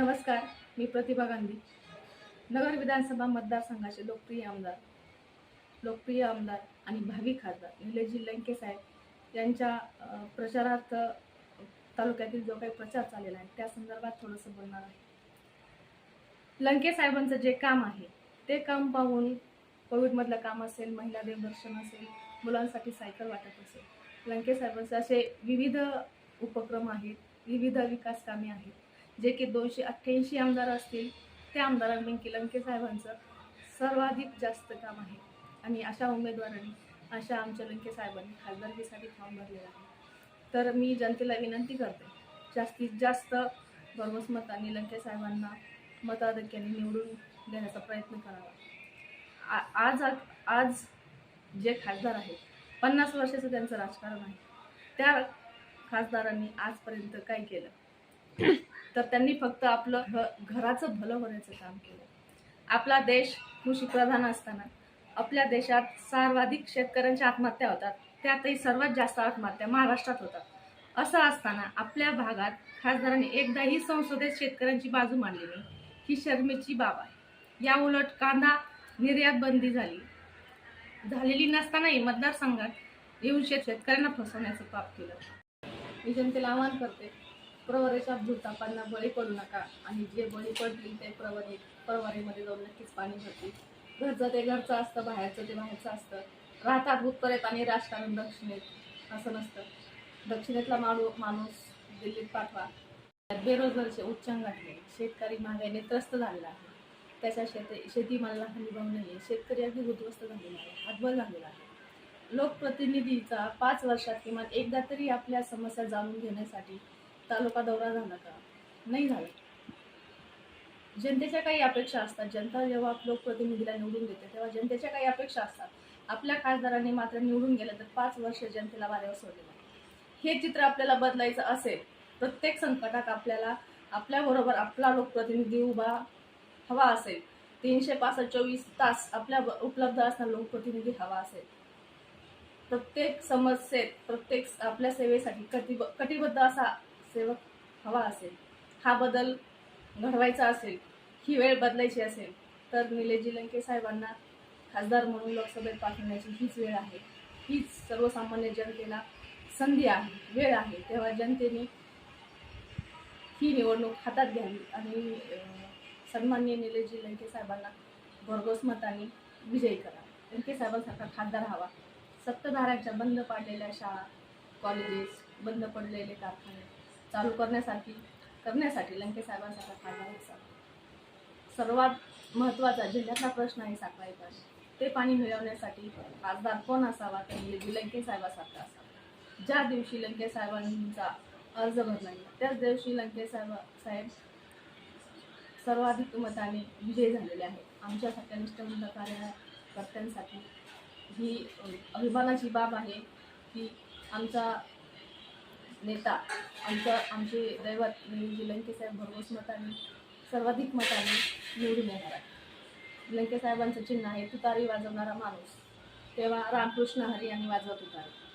नमस्कार मी प्रतिभा गांधी. नगर विधानसभा मतदारसंघाचे लोकप्रिय आमदार लोकप्रिय आमदार आणि भावी खासदार निलेशजी लंके साहेब यांच्या प्रचारात प्रचारार्थ तालुक्यातील जो काही प्रचार चाललेला आहे त्या संदर्भात थोडंसं बोलणार आहे. लंके साहेबांचं जे काम आहे ते काम पाहून कोविडमधलं काम असेल महिला देवदर्शन असेल मुलांसाठी सायकल वाटप असेल लंके साहेबांचे असे विविध उपक्रम आहेत विविध विकास कामे आहेत. जे की दोनशे अठ्ठ्याऐंशी आमदार असतील त्या आमदारांपैकी लंके साहेबांचं सर्वाधिक जास्त काम आहे. आणि अशा उमेदवारांनी अशा आमच्या लंके साहेबांनी खासदारकीसाठी फॉर्म भरलेला आहे. तर मी जनतेला विनंती करते जास्तीत जास्त भरघोस मतांनी लंके साहेबांना मताधिक्याने निवडून देण्याचा प्रयत्न करावा. आ- आज आज जे खासदार आहेत पन्नास वर्षाचं त्यांचं राजकारण आहे. त्या खासदारांनी आजपर्यंत काय केलं? तर त्यांनी फक्त आपलं घराचं भलं होण्याचं काम केलं. आपला देश कृषीप्रधान असताना आपल्या देशात सर्वाधिक शेतकऱ्यांच्या आत्महत्या होतात. त्यातही सर्वात जास्त आत्महत्या महाराष्ट्रात होतात. असं असताना आपल्या भागात खासदारांनी एकदाही संसदेत शेतकऱ्यांची बाजू मांडली नाही. ही शर्मेची बाब आहे. या उलट कांदा निर्यात बंदी झाली. झालेली नसतानाही मतदारसंघात येऊन शेत शेतकऱ्यांना फसवण्याचं पाप केलं. मी जनतेला आवाहन करते प्रवरेच्या भूतापांना बळी पडू नका. आणि जे बळी पडतील ते प्रवरे प्रवरेमध्ये जाऊन नक्कीच पाणी भरतील. घरचं ते घरचं असतं बाहेरचं ते बाहेरचं असतं. राहतात उत्तरेत आणि राजकारण दक्षिणेत. असं नसतं. दक्षिणेतला माणू माणूस दिल्लीत पाठवा. बेरोजगारीचे उच्चांक घातले शेतकरी महागाईने त्रस्त झालेला आहे. त्याच्या शेती शेतीमालाला हमी भाव नाही आहे शेतकरी अगदी उद्ध्वस्त झालेला आहे. हातभर झालेला आहे. लोकप्रतिनिधीचा पाच वर्षात किमान एकदा तरी आपल्या समस्या जाणून घेण्यासाठी तालुका दौरा झाला का? नाही झाला. जनतेच्या काही अपेक्षा असतात. जनता जेव्हा लोकप्रतिनिधीला निवडून देते तेव्हा जनतेच्या काही अपेक्षा असतात. आपल्या खासदारांनी मात्र निवडून गेलं तर पाच वर्ष जनतेला वाऱ्यावर सोडलेलं हे चित्र आपल्याला बदलायचं असेल प्रत्येक संकटात आपल्याला आपल्याबरोबर आपला लोकप्रतिनिधी उभा हवा असेल. तीनशे पासष्ट चोवीस तास आपल्या उपलब्ध असणारा लोकप्रतिनिधी हवा असेल. प्रत्येक समस्येत प्रत्येक आपल्या सेवेसाठी कटिब कटिबद्ध असा सेवक हवा असेल हा बदल घडवायचा असेल ही वेळ बदलायची असेल तर निलेजी लंके साहेबांना खासदार म्हणून लोकसभेत पाठवण्याची हीच वेळ आहे. हीच सर्वसामान्य जनतेला संधी आहे वेळ आहे. तेव्हा जनतेने ही निवडणूक हातात घ्यावी आणि सन्मान्य निलेजी लंके साहेबांना भरघोस मताने विजयी करा. लंके साहेबांसारखा खासदार हवा. सत्ताधाऱ्यांच्या बंद पाडलेल्या शाळा कॉलेजेस बंद पडलेले कारखाने चालू करण्यासाठी करण्यासाठी लंके साहेबांसारखा खासदार असावा सर्वात महत्त्वाचा जिल्ह्यातला प्रश्न आहे साखळी ते पाणी मिळवण्यासाठी खासदार कोण असावा तर निलेशजी लंके साहेबासारखा असावा. ज्या दिवशी लंके साहेबांचा अर्ज भरला गेला त्याच दिवशी लंके साहेब साहेब सर्वाधिक मताने विजयी झालेले आहेत. आमच्यासारख्या निष्ठमंत कार्यकर्त्यांसाठी ही अभिमानाची बाब आहे की आमचा नेता आमचं आमचे दैवत म्हणजे लंके साहेब भरघोस मताने सर्वाधिक मताने निवडून येणार आहे लंके साहेबांचं चिन्ह आहे तुतारी वाजवणारा माणूस. तेव्हा रामकृष्ण हरी यांनी वाजवत उतारी.